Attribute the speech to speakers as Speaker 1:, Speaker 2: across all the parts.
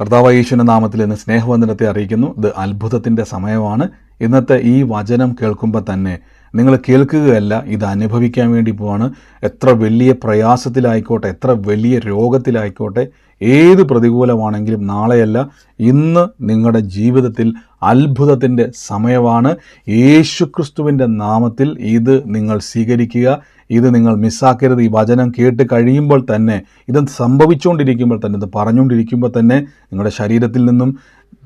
Speaker 1: കർത്താവ് യേശുവിന്റെ നാമത്തിൽ ഇന്ന് സ്നേഹവന്ദനത്തെ അറിയിക്കുന്നു. ഇത് അത്ഭുതത്തിന്റെ സമയമാണ്. ഇന്നത്തെ ഈ വചനം കേൾക്കുമ്പോൾ തന്നെ നിങ്ങൾ കേൾക്കുകയല്ല ഇത് അനുഭവിക്കാൻ വേണ്ടി പോവാണ്. എത്ര വലിയ പ്രയാസത്തിലായിക്കോട്ടെ എത്ര വലിയ രോഗത്തിലായിക്കോട്ടെ ഏത് പ്രതികൂലമാണെങ്കിലും നാളെയല്ല ഇന്ന് നിങ്ങളുടെ ജീവിതത്തിൽ അത്ഭുതത്തിന്റെ സമയമാണ്. യേശുക്രിസ്തുവിന്റെ നാമത്തിൽ ഇത് നിങ്ങൾ സ്വീകരിക്കുക. ഇത് നിങ്ങൾ മിസ്സാക്കരുത്. ഈ വചനം കേട്ട് കഴിയുമ്പോൾ തന്നെ ഇത് സംഭവിച്ചുകൊണ്ടിരിക്കുമ്പോൾ തന്നെ ഇത് പറഞ്ഞുകൊണ്ടിരിക്കുമ്പോൾ തന്നെ നിങ്ങളുടെ ശരീരത്തിൽ നിന്നും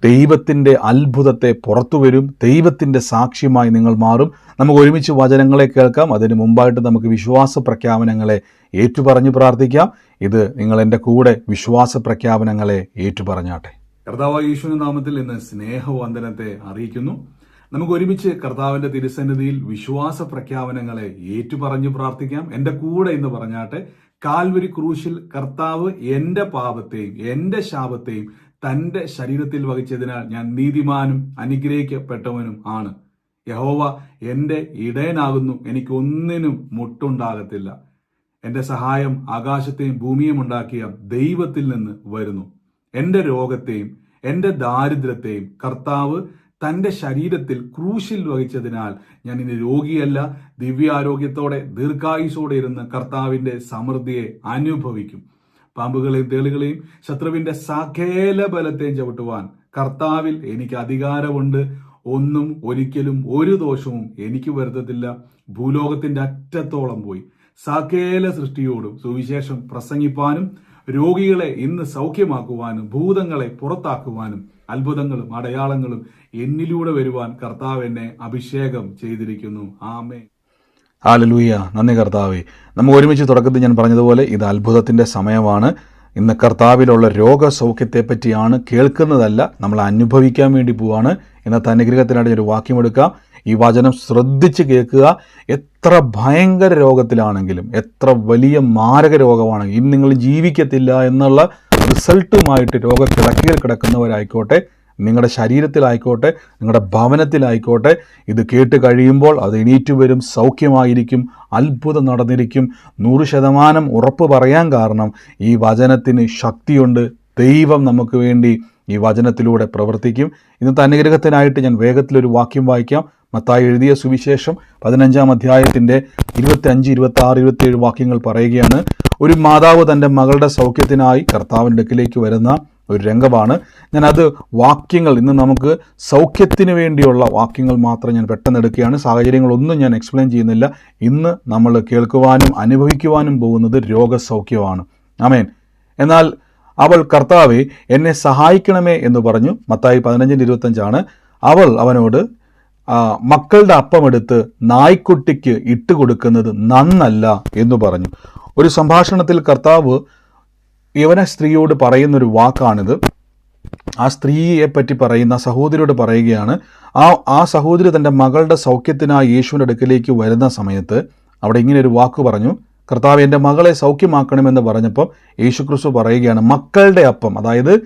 Speaker 1: ദൈവത്തിന്റെ അത്ഭുതത്തെ പുറത്തു വരും. ദൈവത്തിന്റെ സാക്ഷ്യമായി നിങ്ങൾ മാറും. നമുക്ക് ഒരുമിച്ച് വചനങ്ങളെ കേൾക്കാം. അതിന് മുമ്പായിട്ട് നമുക്ക് വിശ്വാസ പ്രഖ്യാപനങ്ങളെ ഏറ്റുപറഞ്ഞ് പ്രാർത്ഥിക്കാം. ഇത് നിങ്ങൾ എന്റെ കൂടെ വിശ്വാസ പ്രഖ്യാപനങ്ങളെ ഏറ്റുപറഞ്ഞാട്ടെ. കർത്താവ് യേശുവിന്റെ നാമത്തിൽ ഇന്ന് സ്നേഹവന്ദനത്തെ അറിയിക്കുന്നു. നമുക്ക് ഒരുമിച്ച് കർത്താവിന്റെ തിരുസന്നിധിയിൽ വിശ്വാസ പ്രഖ്യാപനങ്ങളെ ഏറ്റുപറഞ്ഞു പ്രാർത്ഥിക്കാം. എന്റെ കൂടെ എന്ന് പറഞ്ഞാട്ടെ കാൽവരി ക്രൂശിൽ കർത്താവ് എന്റെ പാപത്തെയും എന്റെ ശാപത്തെയും തന്റെ ശരീരത്തിൽ വഹിച്ചതിനാൽ ഞാൻ നീതിമാനും അനുഗ്രഹിക്കപ്പെട്ടവനും ആണ്. യഹോവ എന്റെ ഇടയനാകുന്നു എനിക്കൊന്നിനും മുട്ടുണ്ടാകത്തില്ല. എന്റെ സഹായം ആകാശത്തെയും ഭൂമിയും ഉണ്ടാക്കിയ ദൈവത്തിൽ നിന്ന് വരുന്നു. എന്റെ രോഗത്തെയും എന്റെ ദാരിദ്ര്യത്തെയും കർത്താവ് തന്റെ ശരീരത്തിൽ ക്രൂശിൽ വഹിച്ചതിനാൽ ഞാൻ ഇനി രോഗിയല്ല. ദിവ്യാരോഗ്യത്തോടെ ദീർഘായുസോടെ ഇരുന്ന് കർത്താവിന്റെ സമൃദ്ധിയെ അനുഭവിക്കും. പാമ്പുകളെയും തേളുകളെയും ശത്രുവിന്റെ സകേല ബലത്തെയും ചവിട്ടുവാൻ കർത്താവിൽ എനിക്ക് അധികാരമുണ്ട്. ഒന്നും ഒരിക്കലും ഒരു ദോഷവും എനിക്ക് വരുത്തത്തില്ല. ഭൂലോകത്തിന്റെ അറ്റത്തോളം പോയി. സകേല സൃഷ്ടിയോടും സുവിശേഷം പ്രസംഗിപ്പാനും രോഗികളെ ഇന്ന് സൗഖ്യമാക്കുവാനും ഭൂതങ്ങളെ പുറത്താക്കുവാനും അത്ഭുതങ്ങളും അടയാളങ്ങളും എന്നിലൂടെ വരുവാൻ കർത്താവ് എന്നെ അഭിഷേകം ചെയ്തിരിക്കുന്നു. ആമേ ആലലൂയ നന്ദി കർത്താവേ. നമുക്ക് ഒരുമിച്ച് തുടക്കത്തിൽ ഞാൻ പറഞ്ഞതുപോലെ ഇത് അത്ഭുതത്തിന്റെ സമയമാണ്. ഇന്ന് കർത്താവിലുള്ള രോഗസൗഖ്യത്തെപ്പറ്റിയാണ് കേൾക്കുന്നതല്ല നമ്മൾ അനുഭവിക്കാൻ വേണ്ടി പോവാണ്. ഇന്നത്തെ അനുഗ്രഹത്തിനായിട്ട് ഒരു വാക്യമെടുക്കാം ഈ വചനം ശ്രദ്ധിച്ച് കേൾക്കുക. എത്ര ഭയങ്കര രോഗത്തിലാണെങ്കിലും എത്ര വലിയ മാരക രോഗമാണെങ്കിലും ഇനി നിങ്ങൾ ജീവിക്കത്തില്ല എന്നുള്ള റിസൾട്ടുമായിട്ട് രോഗക്കിടക്കയിൽ കിടക്കുന്നവരായിക്കോട്ടെ നിങ്ങളുടെ ശരീരത്തിലായിക്കോട്ടെ നിങ്ങളുടെ ഭവനത്തിലായിക്കോട്ടെ ഇത് കേട്ട് കഴിയുമ്പോൾ അത് എണീറ്റ് വരും സൗഖ്യമായിരിക്കും അത്ഭുതം നടന്നിരിക്കും. നൂറ് ശതമാനം ഉറപ്പ് പറയാൻ കാരണം ഈ വചനത്തിന് ശക്തിയുണ്ട് ദൈവം നമുക്ക് വേണ്ടി ഈ വചനത്തിലൂടെ പ്രവർത്തിക്കും. ഇന്നത്തെ അനുഗ്രഹത്തിനായിട്ട് ഞാൻ വേഗത്തിലൊരു വാക്യം വായിക്കാം. മത്തായി എഴുതിയ സുവിശേഷം പതിനഞ്ചാം അധ്യായത്തിന്റെ ഇരുപത്തി അഞ്ച് ഇരുപത്തി ആറ് ഇരുപത്തിയേഴ് വാക്യങ്ങൾ പറയുകയാണ് ഒരു മാതാവ് തന്റെ മകളുടെ സൗഖ്യത്തിനായി കർത്താവിന്റെ അടുക്കിലേക്ക് വരുന്ന ഒരു രംഗമാണ്. ഞാൻ അത് വാക്യങ്ങൾ ഇന്ന് നമുക്ക് സൗഖ്യത്തിന് വേണ്ടിയുള്ള വാക്യങ്ങൾ മാത്രം ഞാൻ പെട്ടെന്ന് എടുക്കുകയാണ്. സാഹചര്യങ്ങളൊന്നും ഞാൻ എക്സ്പ്ലെയിൻ ചെയ്യുന്നില്ല. ഇന്ന് നമ്മൾ കേൾക്കുവാനും അനുഭവിക്കുവാനും പോകുന്നത് രോഗസൗഖ്യമാണ്. ആമേൻ. എന്നാൽ അവൾ കർത്താവെ എന്നെ സഹായിക്കണമേ എന്ന് പറഞ്ഞു. മത്തായി പതിനഞ്ചിന്റെ ഇരുപത്തഞ്ചാണ് അവൾ അവനോട് മക്കളുടെ അപ്പമെടുത്ത് നായ്ക്കുട്ടിക്ക് ഇട്ടുകൊടുക്കുന്നത് നന്നല്ല എന്ന് പറഞ്ഞു. ഒരു സംഭാഷണത്തിൽ കർത്താവ് യവന സ്ത്രീയോട് പറയുന്നൊരു വാക്കാണിത്. ആ സ്ത്രീയെ പറ്റി പറയുന്ന സഹോദരിയോട് പറയുകയാണ് ആ ആ സഹോദരി തന്റെ മകളുടെ സൗഖ്യത്തിനായി യേശുവിന്റെ അടുക്കലേക്ക് വരുന്ന സമയത്ത് അവിടെ ഇങ്ങനെ ഒരു വാക്ക് പറഞ്ഞു. കർത്താവ് എന്റെ മകളെ സൗഖ്യമാക്കണമെന്ന് പറഞ്ഞപ്പോൾ യേശുക്രിസ്തു പറയുകയാണ് മക്കളുടെ അപ്പം അതായത്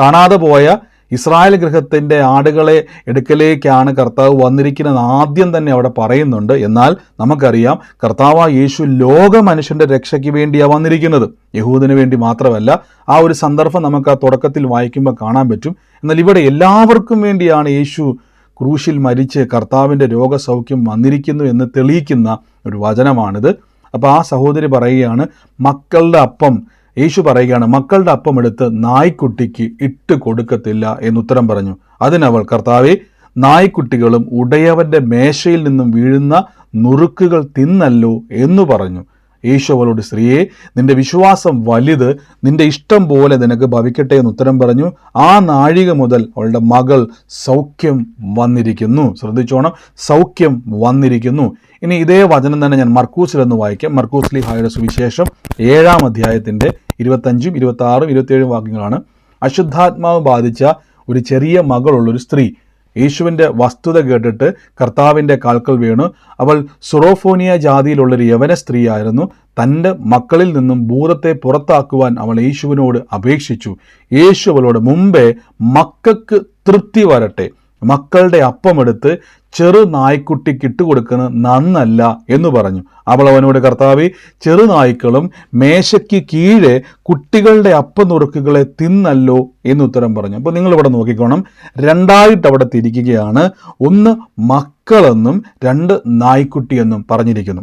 Speaker 1: കാണാതെ പോയ ഇസ്രായേൽ ഗൃഹത്തിന്റെ ആടുകളെ എടുക്കലേക്കാണ് കർത്താവ് വന്നിരിക്കുന്നത് ആദ്യം തന്നെ അവിടെ പറയുന്നുണ്ട്. എന്നാൽ നമുക്കറിയാം കർത്താവ് യേശു ലോക മനുഷ്യന്റെ രക്ഷയ്ക്ക് വേണ്ടിയാണ് വന്നിരിക്കുന്നത്. യഹൂദിന് വേണ്ടി മാത്രമല്ല ആ ഒരു സന്ദർഭം നമുക്ക് ആ തുടക്കത്തിൽ വായിക്കുമ്പോൾ കാണാൻ പറ്റും. എന്നാൽ ഇവിടെ എല്ലാവർക്കും വേണ്ടിയാണ് യേശു ക്രൂശിൽ മരിച്ച് കർത്താവിന്റെ രോഗസൗഖ്യം വന്നിരിക്കുന്നു എന്ന് തെളിയിക്കുന്ന ഒരു വചനമാണിത്. അപ്പോൾ ആ സഹോദരി പറയുകയാണ് മക്കളുടെ അപ്പം യേശു പറയുകയാണ് മക്കളുടെ അപ്പമെടുത്ത് നായ്ക്കുട്ടിക്ക് ഇട്ട് കൊടുക്കത്തില്ല എന്നുത്തരം പറഞ്ഞു. അതിനവൾ കർത്താവെ നായ്ക്കുട്ടികളും ഉടയവന്റെ മേശയിൽ നിന്നും വീഴുന്ന നുറുക്കുകൾ തിന്നല്ലോ എന്ന് പറഞ്ഞു. യേശു അവളോട് സ്ത്രീയെ നിന്റെ വിശ്വാസം വലുത് നിന്റെ ഇഷ്ടം പോലെ നിനക്ക് ഭവിക്കട്ടെ എന്ന് ഉത്തരം പറഞ്ഞു. ആ നാഴിക മുതൽ അവളുടെ മകൾ സൗഖ്യം വന്നിരിക്കുന്നു. ശ്രദ്ധിച്ചോണം സൗഖ്യം വന്നിരിക്കുന്നു. ഇനി ഇതേ വചനം തന്നെ ഞാൻ മർക്കൂസിൽ എന്ന് വായിക്കാം. മർക്കൂസ് ലിഹായുടെ സുവിശേഷം ഏഴാം അധ്യായത്തിന്റെ ഇരുപത്തഞ്ചും ഇരുപത്തി ആറും ഇരുപത്തിയേഴും വാക്യങ്ങളാണ്. അശുദ്ധാത്മാവ് ബാധിച്ച ഒരു ചെറിയ മകളുള്ളൊരു സ്ത്രീ യേശുവിന്റെ വസ്തുത കേട്ടിട്ട് കർത്താവിന്റെ കാൽക്കൽ വീണു. അവൾ സുറോഫോനിയ ജാതിയിലുള്ളൊരു യവന സ്ത്രീയായിരുന്നു. തന്റെ മക്കളിൽ നിന്നും ഭൂതത്തെ പുറത്താക്കുവാൻ അവൾ യേശുവിനോട് അപേക്ഷിച്ചു. യേശു അവളോട് മുമ്പേ മക്കൾക്ക് തൃപ്തി വരട്ടെ. മക്കളുടെ അപ്പമെടുത്ത് ചെറു നായ്ക്കുട്ടിക്ക് ഇട്ടുകൊടുക്കുന്നത് നന്നല്ല എന്ന് പറഞ്ഞു. അവൾ അവനോട് കർത്താവി ചെറു നായ്ക്കളും മേശയ്ക്ക് കീഴെ കുട്ടികളുടെ അപ്പനുറുക്കുകളെ തിന്നല്ലോ എന്ന് ഉത്തരം പറഞ്ഞു. അപ്പോൾ നിങ്ങളിവിടെ നോക്കിക്കോണം. രണ്ടായിട്ട് അവിടെ തിരിക്കുകയാണ്. ഒന്ന് മക്കളെന്നും രണ്ട് നായ്ക്കുട്ടിയെന്നും പറഞ്ഞിരിക്കുന്നു.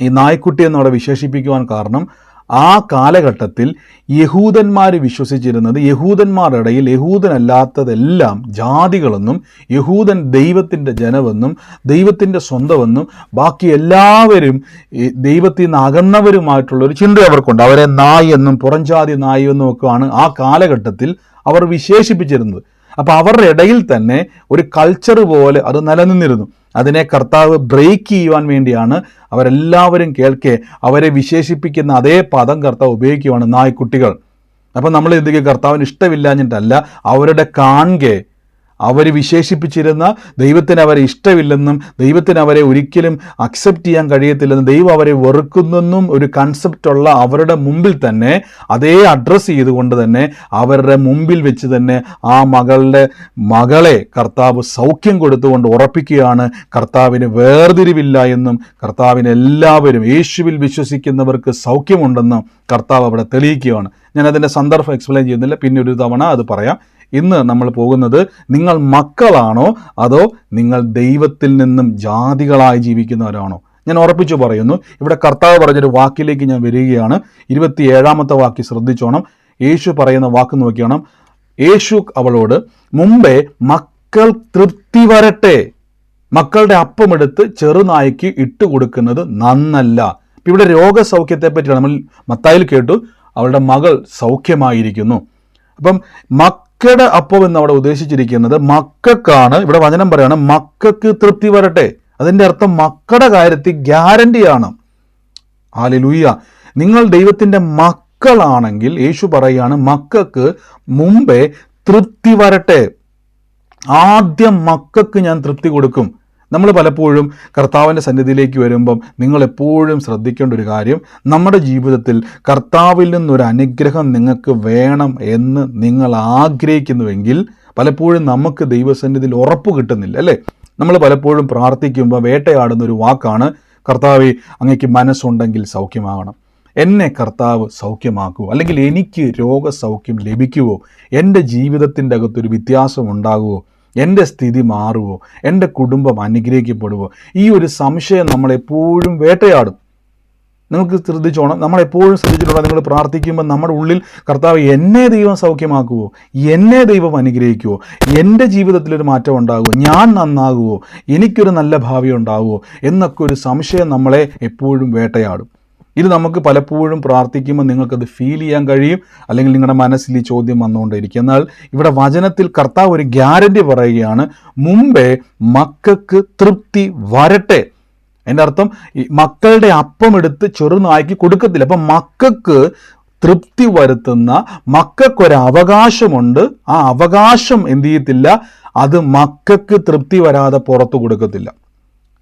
Speaker 1: ഈ നായ്ക്കുട്ടി എന്നവിടെ വിശേഷിപ്പിക്കുവാൻ കാരണം ആ കാലഘട്ടത്തിൽ യഹൂദന്മാർ വിശ്വസിച്ചിരുന്നത് യഹൂദന്മാരുടെ ഇടയിൽ യഹൂദനല്ലാത്തതെല്ലാം ജാതികളെന്നും യഹൂദൻ ദൈവത്തിന്റെ ജനമെന്നും ദൈവത്തിന്റെ സ്വന്തമെന്നും ബാക്കി എല്ലാവരും ദൈവത്തിൽ നിന്ന് അകന്നവരുമായിട്ടുള്ള ഒരു ചിന്ത അവർക്കുണ്ട്. അവരെ നായി എന്നും പുറംജാതി നായി എന്നും ഒക്കെയാണ് ആ കാലഘട്ടത്തിൽ അവർ വിശേഷിപ്പിച്ചിരുന്നത്. അപ്പോൾ അവരുടെ ഇടയിൽ തന്നെ ഒരു കൾച്ചർ പോലെ അത് നിലനിന്നിരുന്നു. അതിനെ കർത്താവ് ബ്രേക്ക് ചെയ്യുവാൻ വേണ്ടിയാണ് അവരെല്ലാവരും കേൾക്കെ അവരെ വിശേഷിപ്പിക്കുന്ന അതേ പദം കർത്താവ് ഉപയോഗിക്കുവാണ് നായ്ക്കുട്ടികൾ. അപ്പം നമ്മൾ എന്തെങ്കിലും കർത്താവിന് ഇഷ്ടമില്ലാഞ്ഞിട്ടല്ല അവരുടെ കാൺകെ അവർ വിശേഷിപ്പിച്ചിരുന്ന ദൈവത്തിന് അവരെ ഇഷ്ടമില്ലെന്നും ദൈവത്തിന് അവരെ ഒരിക്കലും അക്സെപ്റ്റ് ചെയ്യാൻ കഴിയത്തില്ലെന്നും ദൈവം അവരെ വെറുക്കുന്നെന്നും ഒരു കൺസെപ്റ്റുള്ള അവരുടെ മുമ്പിൽ തന്നെ അതേ അഡ്രസ്സ് ചെയ്തുകൊണ്ട് തന്നെ അവരുടെ മുമ്പിൽ വെച്ച് തന്നെ ആ മകളുടെ മകളെ കർത്താവ് സൗഖ്യം കൊടുത്തുകൊണ്ട് ഉറപ്പിക്കുകയാണ്. കർത്താവിന് വേർതിരിവില്ല എന്നും കർത്താവിന് എല്ലാവരും യേശുവിൽ വിശ്വസിക്കുന്നവർക്ക് സൗഖ്യമുണ്ടെന്നും കർത്താവ് അവിടെ തെളിയിക്കുകയാണ്. ഞാൻ അതിന്റെ സന്ദർഭം എക്സ്പ്ലെയിൻ ചെയ്യുന്നില്ല. പിന്നെ ഒരു തവണ അത് പറയാം. ഇന്ന് നമ്മൾ പോകുന്നത് നിങ്ങൾ മക്കളാണോ അതോ നിങ്ങൾ ദൈവത്തിൽ നിന്നും ജാതികളായി ജീവിക്കുന്നവരാണോ? ഞാൻ ഉറപ്പിച്ചു പറയുന്നു ഇവിടെ കർത്താവ് പറഞ്ഞൊരു വാക്കിലേക്ക് ഞാൻ വരികയാണ്. ഇരുപത്തി ഏഴാമത്തെ വാക്ക് ശ്രദ്ധിച്ചോണം. യേശു പറയുന്ന വാക്ക് നോക്കിയോണം. യേശു അവളോട് മുമ്പേ മക്കൾ തൃപ്തി വരട്ടെ. മക്കളുടെ അപ്പമെടുത്ത് ചെറുനായ്ക്ക് ഇട്ട് കൊടുക്കുന്നത് നന്നല്ല. ഇവിടെ രോഗസൗഖ്യത്തെ പറ്റിയാണ് നമ്മൾ മത്തായിൽ കേട്ടു. അവളുടെ മകൾ സൗഖ്യമായിരിക്കുന്നു. അപ്പം മക്കളുടെ അപ്പം എന്ന് അവിടെ ഉദ്ദേശിച്ചിരിക്കുന്നത് മക്കൾക്കാണ് ഇവിടെ വചനം പറയാണ് മക്കൾക്ക് തൃപ്തി വരട്ടെ. അതിന്റെ അർത്ഥം മക്കളുടെ കാര്യത്തിൽ ഗ്യാരണ്ടിയാണ്. ഹാലലൂയ നിങ്ങൾ ദൈവത്തിന്റെ മക്കളാണെങ്കിൽ യേശു പറയുകയാണ് മക്കൾക്ക് മുമ്പേ തൃപ്തി വരട്ടെ. ആദ്യം മക്കൾക്ക് ഞാൻ തൃപ്തി കൊടുക്കും. നമ്മൾ പലപ്പോഴും കർത്താവിന്റെ സന്നിധിയിലേക്ക് വരുമ്പം നിങ്ങൾ എപ്പോഴും ശ്രദ്ധിക്കേണ്ട ഒരു കാര്യം നമ്മുടെ ജീവിതത്തിൽ കർത്താവിൽ നിന്നൊരു അനുഗ്രഹം നിങ്ങൾക്ക് വേണം എന്ന് നിങ്ങൾ ആഗ്രഹിക്കുന്നുവെങ്കിൽ പലപ്പോഴും നമുക്ക് ദൈവസന്നിധിയിൽ ഉറപ്പ് കിട്ടുന്നില്ല അല്ലേ? നമ്മൾ പലപ്പോഴും പ്രാർത്ഥിക്കുമ്പോൾ വേട്ടയാടുന്ന ഒരു വാക്കാണ് കർത്താവ് അങ്ങേക്ക് മനസ്സുണ്ടെങ്കിൽ സൗഖ്യമാകണം. എന്നെ കർത്താവ് സൗഖ്യമാക്കുമോ അല്ലെങ്കിൽ എനിക്ക് രോഗസൗഖ്യം ലഭിക്കുമോ എന്റെ ജീവിതത്തിന്റെ അകത്തൊരു വ്യത്യാസം ഉണ്ടാകുമോ എന്റെ സ്ഥിതി മാറുമോ എന്റെ കുടുംബം അനുഗ്രഹിക്കപ്പെടുമോ ഈ ഒരു സംശയം നമ്മളെപ്പോഴും വേട്ടയാടും. നിങ്ങൾക്ക് ശ്രദ്ധിച്ചോണം. നമ്മളെപ്പോഴും ശ്രദ്ധിച്ചിട്ടുണ്ടോ. നിങ്ങൾ പ്രാർത്ഥിക്കുമ്പോൾ നമ്മുടെ ഉള്ളിൽ കർത്താവ് എന്നെ ദൈവം സൗഖ്യമാക്കുമോ എന്നെ ദൈവം അനുഗ്രഹിക്കുമോ എന്റെ ജീവിതത്തിലൊരു മാറ്റം ഉണ്ടാകുമോ ഞാൻ നന്നാകുമോ എനിക്കൊരു നല്ല ഭാവി ഉണ്ടാകുമോ എന്നൊക്കെ ഒരു സംശയം നമ്മളെ എപ്പോഴും വേട്ടയാടും. ഇത് നമുക്ക് പലപ്പോഴും പ്രാർത്ഥിക്കുമ്പോൾ നിങ്ങൾക്കത് ഫീൽ ചെയ്യാൻ കഴിയും. അല്ലെങ്കിൽ നിങ്ങളുടെ മനസ്സിൽ ഈ ചോദ്യം വന്നുകൊണ്ടിരിക്കും എന്നാൽ ഇവിടെ വചനത്തിൽ കർത്താവ് ഒരു ഗ്യാരണ്ടി പറയുകയാണ് മുമ്പേ മക്കൾക്ക് തൃപ്തി വരട്ടെ. എന്റെ അർത്ഥം ഈ മക്കളുടെ അപ്പം എടുത്ത് ചെറുനായ്ക്ക് കൊടുക്കത്തില്ല. അപ്പം മക്കൾക്ക് തൃപ്തി വരുത്തുന്ന മക്കൾക്കൊരു അവകാശമുണ്ട്. ആ അവകാശം എന്തു ചെയ്യത്തില്ല? അത് മക്കൾക്ക് തൃപ്തി വരാതെ പുറത്തു കൊടുക്കത്തില്ല.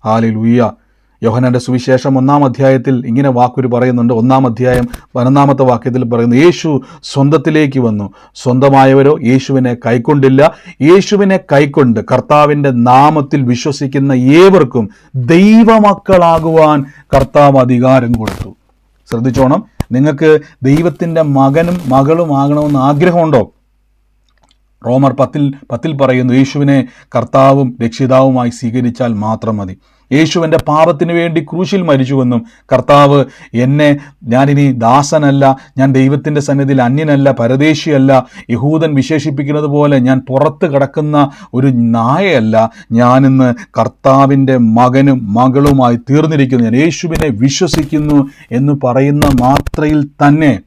Speaker 1: ഹാലി ലൂയ്യ യോഹനന്റെ സുവിശേഷം ഒന്നാം അധ്യായത്തിൽ ഇങ്ങനെ വാക്കൊരു പറയുന്നുണ്ട്. ഒന്നാം അധ്യായം പതിനൊന്നാമത്തെ വാക്യത്തിൽ പറയുന്നു യേശു സ്വന്തത്തിലേക്ക് വന്നു. സ്വന്തമായവരോ യേശുവിനെ കൈക്കൊണ്ടില്ല. യേശുവിനെ കൈക്കൊണ്ട് കർത്താവിന്റെ നാമത്തിൽ വിശ്വസിക്കുന്ന ഏവർക്കും ദൈവമക്കളാകുവാൻ കർത്താവ് അധികാരം കൊടുത്തു. ശ്രദ്ധിച്ചോണം നിങ്ങൾക്ക് ദൈവത്തിന്റെ മകനും മകളും ആകണമെന്ന് ആഗ്രഹമുണ്ടോ? റോമർ പത്തിൽ പത്തിൽ പറയുന്നു യേശുവിനെ കർത്താവും രക്ഷിതാവുമായി സ്വീകരിച്ചാൽ മാത്രം മതി. യേശുവിന്റെ പാപത്തിന് വേണ്ടി ക്രൂശിൽ മരിച്ചുവെന്നും കർത്താവ് എന്നെ ഞാനിനി ദാസനല്ല ഞാൻ ദൈവത്തിന്റെ സന്നിധിയിൽ അന്യനല്ല പരദേശിയല്ല യഹൂദൻ വിശേഷിപ്പിക്കുന്നത് പോലെ ഞാൻ പുറത്ത് കിടക്കുന്ന ഒരു നായയല്ല. ഞാനിന്ന് കർത്താവിന്റെ മകനും മകളുമായി തീർന്നിരിക്കുന്നു. ഞാൻ യേശുവിനെ വിശ്വസിക്കുന്നു എന്ന് പറയുന്ന മാത്രയിൽ തന്നെ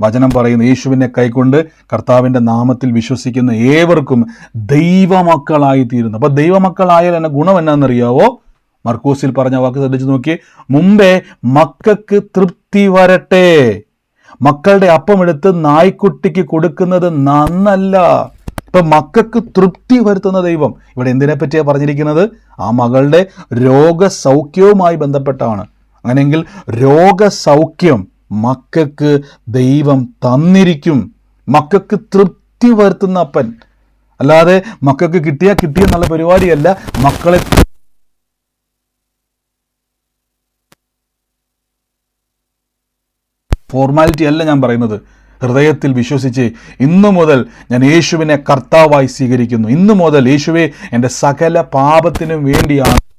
Speaker 1: വചനം പറയുന്ന. യേശുവിനെ കൈക്കൊണ്ട് കർത്താവിന്റെ നാമത്തിൽ വിശ്വസിക്കുന്ന ഏവർക്കും ദൈവമക്കളായി തീരുന്നു അപ്പോൾ ദൈവമക്കളായാൽ എന്നെ ഗുണം എന്നാണെന്നറിയാവോ? മർക്കോസിൽ പറഞ്ഞ വാക്ക് ശ്രദ്ധിച്ച് നോക്കി മുമ്പേ മക്കൾക്ക് തൃപ്തി വരട്ടെ. മക്കളുടെ അപ്പമെടുത്ത് നായ്ക്കുട്ടിക്ക് കൊടുക്കുന്നത് നന്നല്ല. ഇപ്പൊ മക്കൾക്ക് തൃപ്തി വരുത്തുന്ന ദൈവം. ഇവിടെ എന്തിനെ പറ്റിയാണ് പറഞ്ഞിരിക്കുന്നത്? ആ മകളുടെ രോഗസൗഖ്യവുമായി ബന്ധപ്പെട്ടാണ്. അങ്ങനെയെങ്കിൽ രോഗസൗഖ്യം മക്കൾക്ക് ദൈവം തന്നിരിക്കും. മക്കൾക്ക് തൃപ്തി വരുത്തുന്ന അപ്പൻ. അല്ലാതെ മക്കൾക്ക് കിട്ടിയാൽ നല്ല പരിപാടിയല്ല മക്കളെ ഫോർമാലിറ്റി അല്ല ഞാൻ പറയുന്നത്. ഹൃദയത്തിൽ വിശ്വസിച്ച് ഇന്നു മുതൽ ഞാൻ യേശുവിനെ കർത്താവായി സ്വീകരിക്കുന്നു. ഇന്നു മുതൽ യേശുവെ എന്റെ സകല പാപത്തിനും വേണ്ടിയാണ്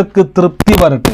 Speaker 1: മക്കൾക്ക് തൃപ്തി വരട്ടെ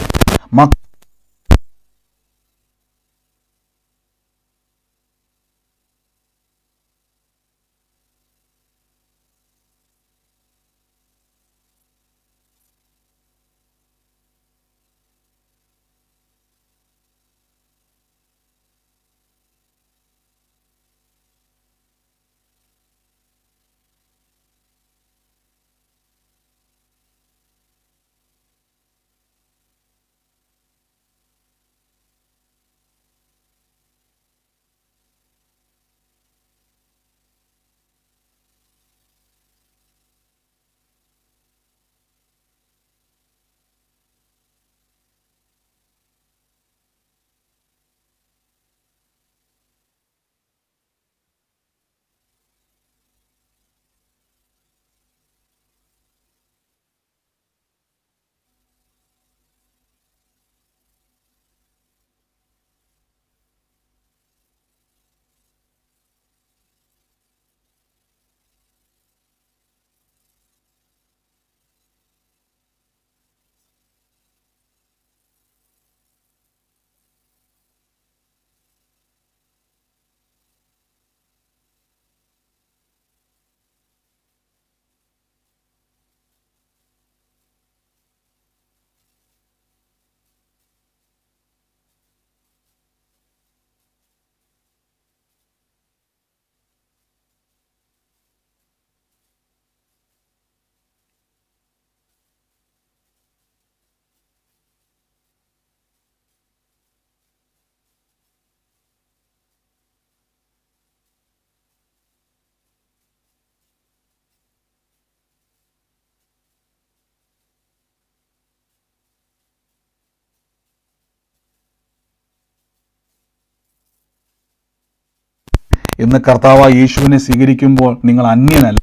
Speaker 1: ഇന്ന് കർത്താവ് യേശുവിനെ സ്വീകരിക്കുമ്പോൾ നിങ്ങൾ അന്യനല്ല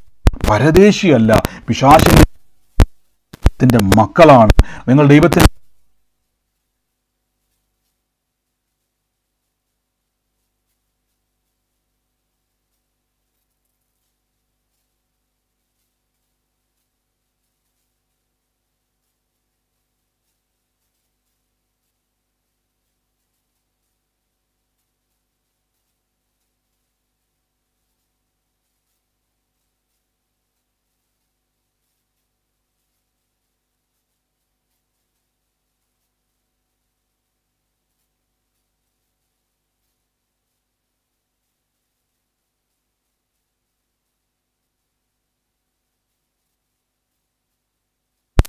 Speaker 1: പരദേശിയല്ല പിശാചിന്റെ മക്കളാണ്. നിങ്ങൾ ദൈവത്തിന്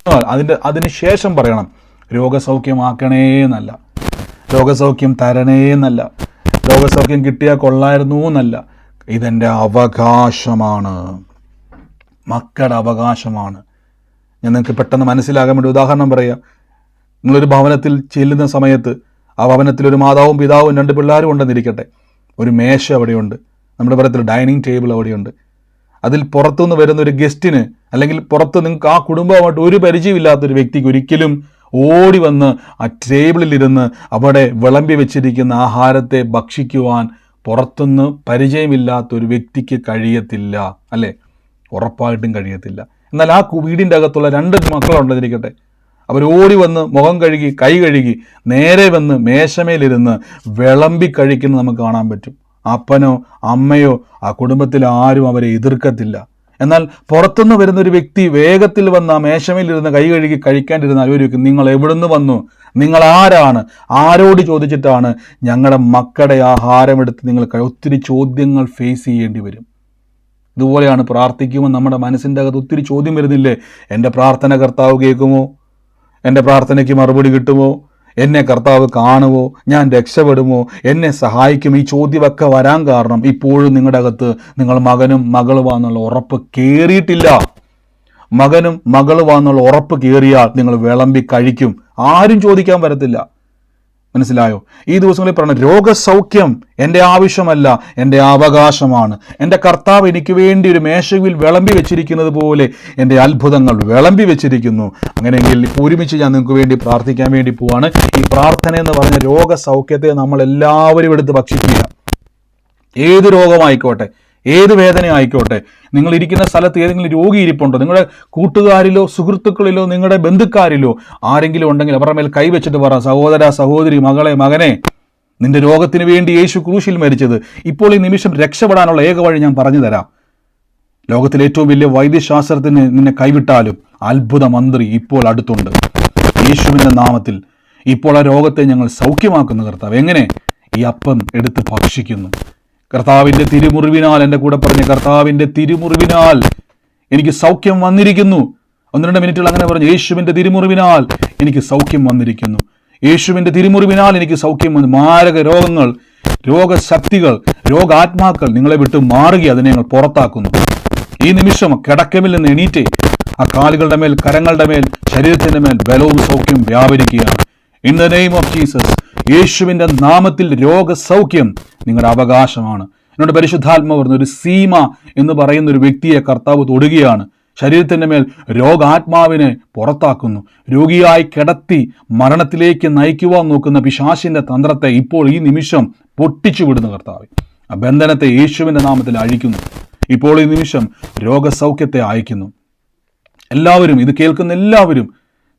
Speaker 1: അതിന്റെ അതിന് ശേഷം പറയണം രോഗസൗഖ്യമാക്കണേ എന്നല്ല. രോഗസൗഖ്യം തരണേ എന്നല്ല. രോഗസൗഖ്യം കിട്ടിയാൽ കൊള്ളായിരുന്നു എന്നല്ല. ഇതെന്റെ അവകാശമാണ്. മക്കളുടെ അവകാശമാണ്. ഞാൻ നിങ്ങൾക്ക് പെട്ടെന്ന് മനസ്സിലാകാൻ വേണ്ടി ഉദാഹരണം പറയാം. നിങ്ങളൊരു ഭവനത്തിൽ ചെല്ലുന്ന സമയത്ത് ആ ഭവനത്തിൽ ഒരു മാതാവും പിതാവും രണ്ട് പിള്ളേരും ഉണ്ടെന്നിരിക്കട്ടെ. ഒരു മേശ അവിടെയുണ്ട്. നമ്മുടെ പറയത്തിൽ ഡൈനിങ് ടേബിൾ അവിടെയുണ്ട്. അതിൽ പുറത്തുനിന്ന് വരുന്ന ഒരു ഗസ്റ്റിന് അല്ലെങ്കിൽ പുറത്ത് നിങ്ങൾക്ക് ആ കുടുംബമായിട്ട് ഒരു പരിചയമില്ലാത്ത ഒരു വ്യക്തിക്ക് ഒരിക്കലും ഓടി വന്ന് ആ ടേബിളിലിരുന്ന് അവിടെ വിളമ്പി വെച്ചിരിക്കുന്ന ആഹാരത്തെ ഭക്ഷിക്കുവാൻ പുറത്തുനിന്ന് പരിചയമില്ലാത്ത ഒരു വ്യക്തിക്ക് കഴിയത്തില്ല അല്ലേ? ഉറപ്പായിട്ടും കഴിയത്തില്ല. എന്നാൽ ആ വീടിന്റെ അകത്തുള്ള രണ്ട് മക്കളുണ്ടെന്നിരിക്കട്ടെ അവർ ഓടി വന്ന് മുഖം കഴുകി കൈ കഴുകി നേരെ വന്ന് മേശമേലിരുന്ന് വിളമ്പി കഴിക്കുന്നത് നമുക്ക് കാണാൻ പറ്റും. അപ്പനോ അമ്മയോ ആ കുടുംബത്തിൽ ആരും അവരെ എതിർക്കത്തില്ല. എന്നാൽ പുറത്തുനിന്ന് വരുന്ന ഒരു വ്യക്തി വേഗത്തിൽ വന്ന ആ മേശമയിലിരുന്ന് കൈ കഴുകി കഴിക്കാണ്ടിരുന്ന ആലോചിക്കും നിങ്ങൾ എവിടുന്ന് വന്നു? നിങ്ങൾ ആരാണ്? ആരോട് ചോദിച്ചിട്ടാണ് ഞങ്ങളുടെ മക്കളുടെ ആഹാരം എടുത്ത് നിങ്ങൾ ഒത്തിരി ചോദ്യങ്ങൾ ഫേസ് ചെയ്യേണ്ടി വരും. ഇതുപോലെയാണ് പ്രാർത്ഥിക്കുമ്പോൾ നമ്മുടെ മനസ്സിന്റെ അകത്ത് ഒത്തിരി ചോദ്യം വരുന്നില്ലേ? എന്റെ പ്രാർത്ഥന കർത്താവ് കേൾക്കുമോ? എന്റെ പ്രാർത്ഥനയ്ക്ക് മറുപടി കിട്ടുമോ? എന്നെ കർത്താവ് കാണുമോ ഞാൻ രക്ഷപ്പെടുമോ? എന്നെ സഹായിക്കും? ഈ ചോദ്യമൊക്കെ വരാൻ കാരണം ഇപ്പോഴും നിങ്ങളുടെ അകത്ത് നിങ്ങൾ മകനും മകളുമാന്നുള്ള ഉറപ്പ് കയറിയിട്ടില്ല മകനും മകളുമാന്നുള്ള ഉറപ്പ് കയറിയാൽ നിങ്ങൾ വിളമ്പി കഴിക്കും. ആരും ചോദിക്കാൻ വരത്തില്ല. മനസ്സിലായോ? ഈ ദിവസങ്ങളിൽ പറഞ്ഞ രോഗസൗഖ്യം എന്റെ ആവശ്യമല്ല എന്റെ അവകാശമാണ്. എന്റെ കർത്താവ് എനിക്ക് വേണ്ടി ഒരു മേശവിൽ വിളമ്പി വെച്ചിരിക്കുന്നത് പോലെ എന്റെ അത്ഭുതങ്ങൾ വിളമ്പി വെച്ചിരിക്കുന്നു. അങ്ങനെയെങ്കിൽ ഒരുമിച്ച് ഞാൻ നിങ്ങൾക്ക് വേണ്ടി പ്രാർത്ഥിക്കാൻ വേണ്ടി പോവാണ്. ഈ പ്രാർത്ഥന എന്ന് പറഞ്ഞ രോഗസൗഖ്യത്തെ നമ്മൾ എല്ലാവരും എടുത്ത് ഭക്ഷിക്കുക. ഏത് രോഗമായിക്കോട്ടെ ഏത് വേദന ആയിക്കോട്ടെ നിങ്ങൾ ഇരിക്കുന്ന സ്ഥലത്ത് ഏതെങ്കിലും രോഗി ഇരിപ്പുണ്ടോ? നിങ്ങളുടെ കൂട്ടുകാരിലോ സുഹൃത്തുക്കളിലോ നിങ്ങളുടെ ബന്ധുക്കാരിലോ ആരെങ്കിലും ഉണ്ടെങ്കിൽ അവരുടെ മേൽ കൈവച്ചിട്ട് പറ സഹോദര സഹോദരി മകളെ മകനെ നിന്റെ രോഗത്തിന് വേണ്ടി യേശു ക്രൂശിൽ മരിച്ചത്. ഇപ്പോൾ ഈ നിമിഷം രക്ഷപ്പെടാനുള്ള ഏക വഴി ഞാൻ പറഞ്ഞു തരാം. ലോകത്തിലെ ഏറ്റവും വലിയ വൈദ്യശാസ്ത്രത്തിന് നിന്നെ കൈവിട്ടാലും അത്ഭുത മന്ത്രി ഇപ്പോൾ അടുത്തുണ്ട്. യേശുവിന്റെ നാമത്തിൽ ഇപ്പോൾ ആ രോഗത്തെ ഞങ്ങൾ സൗഖ്യമാക്കുന്ന കർത്താവ്. എങ്ങനെ? ഈ അപ്പം എടുത്ത് ഭക്ഷിക്കുന്നു. കർത്താവിന്റെ തിരുമുറിവിനാൽ എന്റെ കൂടെ പറഞ്ഞ കർത്താവിന്റെ തിരുമുറിവിനാൽ എനിക്ക് സൗഖ്യം വന്നിരിക്കുന്നു. ഒന്ന് രണ്ട് മിനിറ്റുകൾ അങ്ങനെ പറഞ്ഞു. യേശുവിന്റെ തിരുമുറിവിനാൽ എനിക്ക് സൗഖ്യം വന്നിരിക്കുന്നു. യേശുവിന്റെ തിരുമുറിവിനാൽ എനിക്ക് സൗഖ്യം വന്നു. മാരക രോഗങ്ങൾ രോഗശക്തികൾ രോഗാത്മാക്കൾ നിങ്ങളെ വിട്ട് മാറുകയും അതിനെ ഞങ്ങൾ പുറത്താക്കുന്നു. ഈ നിമിഷം കിടക്കമിൽ നിന്ന് എണീറ്റേ ആ കാലുകളുടെ മേൽ കരങ്ങളുടെ മേൽ ശരീരത്തിന്റെ മേൽ ബലവും സൗഖ്യം വ്യാപരിക്കുകയാണ്. In the name of Jesus യേശുവിന്റെ നാമത്തിൽ രോഗസൗഖ്യം നിങ്ങളുടെ അവകാശമാണ്. എന്നോട് പരിശുദ്ധാത്മ പറഞ്ഞു ഒരു സീമ എന്ന് പറയുന്ന ഒരു വ്യക്തിയെ കർത്താവ് തൊടുകയാണ്. ശരീരത്തിന്റെ മേൽ രോഗാത്മാവിനെ പുറത്താക്കുന്നു. രോഗിയായി കിടത്തി മരണത്തിലേക്ക് നയിക്കുവാൻ നോക്കുന്ന പിശാശിന്റെ തന്ത്രത്തെ ഇപ്പോൾ ഈ നിമിഷം പൊട്ടിച്ചു വിടുന്നു കർത്താവ്. ആ ബന്ധനത്തെ യേശുവിന്റെ നാമത്തിൽ അഴിക്കുന്നു. ഇപ്പോൾ ഈ നിമിഷം രോഗസൗഖ്യത്തെ അയക്കുന്നു. എല്ലാവരും ഇത് കേൾക്കുന്ന എല്ലാവരും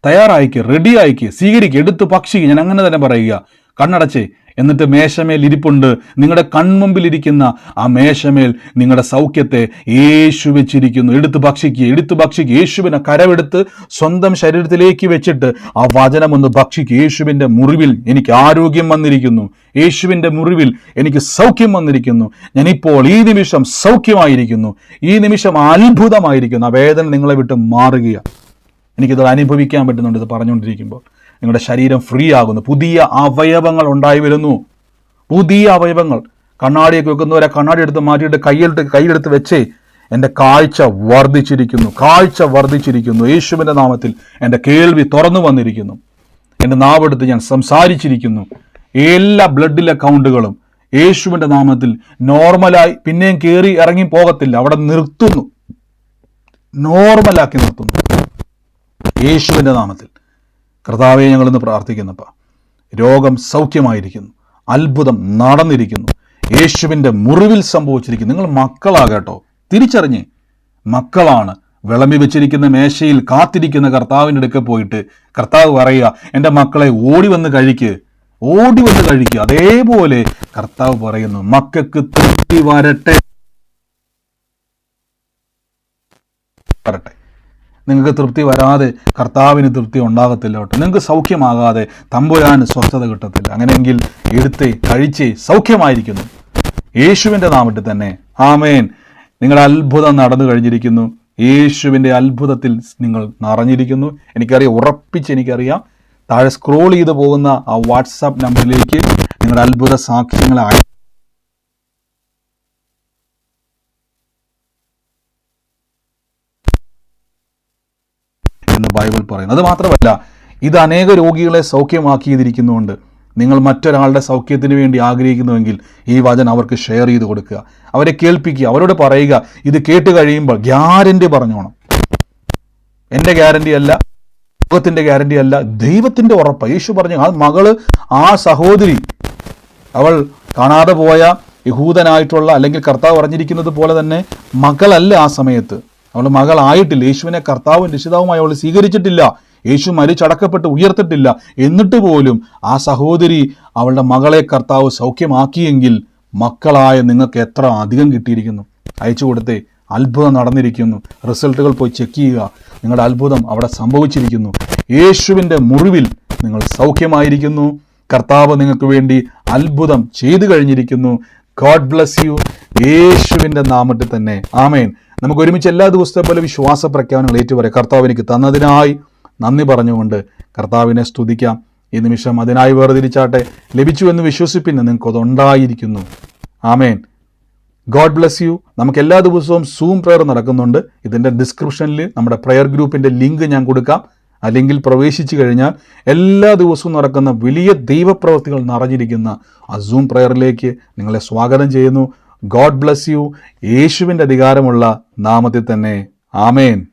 Speaker 1: തയ്യാറായിക്കുക റെഡിയായിക്ക് സ്വീകരിക്കുക എടുത്ത് പക്ഷിക്ക് ഞാൻ അങ്ങനെ തന്നെ പറയുക. കണ്ണടച്ചേ എന്നിട്ട് മേശമേൽ ഇരിപ്പുണ്ട്. നിങ്ങളുടെ കൺമുമ്പിൽ ഇരിക്കുന്ന ആ മേശമേൽ നിങ്ങളുടെ സൗഖ്യത്തെ യേശു വെച്ചിരിക്കുന്നു. എടുത്ത് ഭക്ഷിക്കുക എടുത്ത് ഭക്ഷിക്കുക യേശുവിനെ കരവെടുത്ത് സ്വന്തം ശരീരത്തിലേക്ക് വെച്ചിട്ട് ആ വചനം ഒന്ന് ഭക്ഷിക്കുക യേശുവിന്റെ മുറിവിൽ എനിക്ക് ആരോഗ്യം വന്നിരിക്കുന്നു. യേശുവിന്റെ മുറിവിൽ എനിക്ക് സൗഖ്യം വന്നിരിക്കുന്നു. ഞാനിപ്പോൾ ഈ നിമിഷം സൗഖ്യമായിരിക്കുന്നു. ഈ നിമിഷം അത്ഭുതമായിരിക്കുന്നു. ആ വേദന നിങ്ങളെ വിട്ട് മാറുകയാണ്. എനിക്കിത് അനുഭവിക്കാൻ പറ്റുന്നുണ്ട് ഇത് പറഞ്ഞുകൊണ്ടിരിക്കുമ്പോൾ. നിങ്ങളുടെ ശരീരം ഫ്രീ ആകുന്നു. പുതിയ അവയവങ്ങൾ ഉണ്ടായി വരുന്നു. പുതിയ അവയവങ്ങൾ. കണ്ണാടിയൊക്കെ വെക്കുന്നവരെ കണ്ണാടി എടുത്ത് മാറ്റിയിട്ട് കയ്യിലെടുത്ത് കയ്യിലെടുത്ത് വെച്ചേ എന്റെ കാഴ്ച വർദ്ധിച്ചിരിക്കുന്നു. കാഴ്ച വർദ്ധിച്ചിരിക്കുന്നു. യേശുവിന്റെ നാമത്തിൽ എന്റെ കേൾവി തുറന്നു വന്നിരിക്കുന്നു. എന്റെ നാവെടുത്ത് ഞാൻ സംസാരിച്ചിരിക്കുന്നു. എല്ലാ ബ്ലഡിലെ കൗണ്ടുകളും യേശുവിന്റെ നാമത്തിൽ നോർമലായി പിന്നെയും കയറി ഇറങ്ങി പോകത്തില്ല. അവിടെ നിർത്തുന്നു. നോർമലാക്കി നിർത്തുന്നു. യേശുവിന്റെ നാമത്തിൽ. കർത്താവെ ഞങ്ങളിന്ന് പ്രാർത്ഥിക്കുന്നപ്പ. രോഗം സൗഖ്യമായിരിക്കുന്നു. അത്ഭുതം നടന്നിരിക്കുന്നു. യേശുവിന്റെ മുറിവിൽ സംഭവിച്ചിരിക്കുന്നു. നിങ്ങൾ മക്കളാകട്ടോ. തിരിച്ചറിഞ്ഞ്. മക്കളാണ്. വിളമ്പി വെച്ചിരിക്കുന്ന മേശയിൽ കാത്തിരിക്കുന്ന കർത്താവിന്റെ അടുക്ക പോയിട്ട് കർത്താവ് പറയുക എന്റെ മക്കളെ ഓടി വന്ന് കഴിക്ക്. ഓടി വന്ന് കഴിക്കുക അതേപോലെ കർത്താവ് പറയുന്നു മക്കൾക്ക് തൃപ്തി വരട്ടെ. വരട്ടെ. നിങ്ങൾക്ക് തൃപ്തി വരാതെ കർത്താവിന് തൃപ്തി ഉണ്ടാകത്തില്ല കേട്ടോ. നിങ്ങൾക്ക് സൗഖ്യമാകാതെ തമ്പുരാന് സ്വസ്ഥത കിട്ടത്തില്ല. അങ്ങനെയെങ്കിൽ എടുത്ത് കഴിച്ച് സൗഖ്യമായിരിക്കുന്നു. യേശുവിന്റെ നാമത്തിൽ തന്നെ. ആമേൻ. നിങ്ങളുടെ അത്ഭുതം നടന്നു കഴിഞ്ഞിരിക്കുന്നു. യേശുവിന്റെ അത്ഭുതത്തിൽ നിങ്ങൾ നിറഞ്ഞിരിക്കുന്നു. എനിക്കറിയാം ഉറപ്പിച്ച് എനിക്കറിയാം. താഴെ സ്ക്രോൾ ചെയ്ത് പോകുന്ന ആ വാട്സാപ്പ് നമ്പറിലേക്ക് നിങ്ങളുടെ അത്ഭുത സാക്ഷ്യങ്ങളെ അയ എന്ന് ബൈബിൾ പറയുന്നത് അത് മാത്രമല്ല ഇത് അനേക രോഗികളെ സൗഖ്യമാക്കിയിരിക്കുന്നതുകൊണ്ട് നിങ്ങൾ മറ്റൊരാളുടെ സൗഖ്യത്തിന് വേണ്ടി ആഗ്രഹിക്കുന്നുവെങ്കിൽ ഈ വചനം അവർക്ക് ഷെയർ ചെയ്ത് കൊടുക്കുക. അവരെ കേൾപ്പിക്കുക അവരോട് പറയുക ഇത് കേട്ട് കഴിയുമ്പോൾ ഗ്യാരണ്ടി പറഞ്ഞോണം. എന്റെ ഗ്യാരണ്ടി അല്ല ലോകത്തിന്റെ ഗ്യാരണ്ടി അല്ല ദൈവത്തിന്റെ ഉറപ്പ്. യേശു പറഞ്ഞു ആ മകൾ ആ സഹോദരി അവൾ കാണാതെ പോയ യഹൂദനായിട്ടുള്ള അല്ലെങ്കിൽ കർത്താവ് പറഞ്ഞിരിക്കുന്നത് പോലെ തന്നെ മകളല്ല ആ സമയത്ത്. അവൾ മകളായിട്ടില്ല. യേശുവിനെ കർത്താവും രക്ഷിതാവുമായി അവൾ സ്വീകരിച്ചിട്ടില്ല. യേശു മരിച്ചടക്കപ്പെട്ട് ഉയർത്തിട്ടില്ല. എന്നിട്ട് പോലും ആ സഹോദരി അവളുടെ മകളെ കർത്താവ് സൗഖ്യമാക്കിയെങ്കിൽ മക്കളായ നിങ്ങൾക്ക് എത്ര അധികം കിട്ടിയിരിക്കുന്നു. അയച്ചു കൊടുത്തേ അത്ഭുതം നടന്നിരിക്കുന്നു. റിസൾട്ടുകൾ പോയി ചെക്ക് ചെയ്യുക. നിങ്ങളുടെ അത്ഭുതം അവിടെ സംഭവിച്ചിരിക്കുന്നു. യേശുവിന്റെ മുറിവിൽ നിങ്ങൾ സൗഖ്യമായിരിക്കുന്നു. കർത്താവ് നിങ്ങൾക്ക് വേണ്ടി അത്ഭുതം ചെയ്തു കഴിഞ്ഞിരിക്കുന്നു. God bless you. യേശുവിന്റെ നാമത്തിൽ തന്നെ. ആമേൻ. നമുക്ക് ഒരുമിച്ച് എല്ലാ ദിവസത്തെ പോലെ വിശ്വാസ പ്രഖ്യാപനങ്ങൾ ഏറ്റുപറയാം. കർത്താവ് എനിക്ക് തന്നതിനായി നന്ദി പറഞ്ഞുകൊണ്ട് കർത്താവിനെ സ്തുതിക്കാം. ഈ നിമിഷം അതിനായി വേർതിരിച്ചാട്ടെ. ലഭിച്ചു എന്ന് വിശ്വസിപ്പിന് നിങ്ങൾക്ക് അതുണ്ടായിരിക്കുന്നു. ആമേൻ. God bless you. നമുക്ക് എല്ലാ ദിവസവും സൂം പ്രയർ നടക്കുന്നുണ്ട്. ഇതിന്റെ ഡിസ്ക്രിപ്ഷനിൽ നമ്മുടെ പ്രയർ ഗ്രൂപ്പിന്റെ ലിങ്ക് ഞാൻ കൊടുക്കാം. അല്ലെങ്കിൽ പ്രവേശിച്ചു കഴിഞ്ഞാൽ എല്ലാ ദിവസവും നടക്കുന്ന വലിയ ദൈവപ്രവൃത്തികൾ നിറഞ്ഞിരിക്കുന്ന ആ സൂം പ്രെയറിലേക്ക് നിങ്ങളെ സ്വാഗതം ചെയ്യുന്നു. ഗോഡ് ബ്ലെസ് യു യേശുവിന്റെ അധികാരമുള്ള നാമത്തിൽ തന്നെ. ആമേൻ.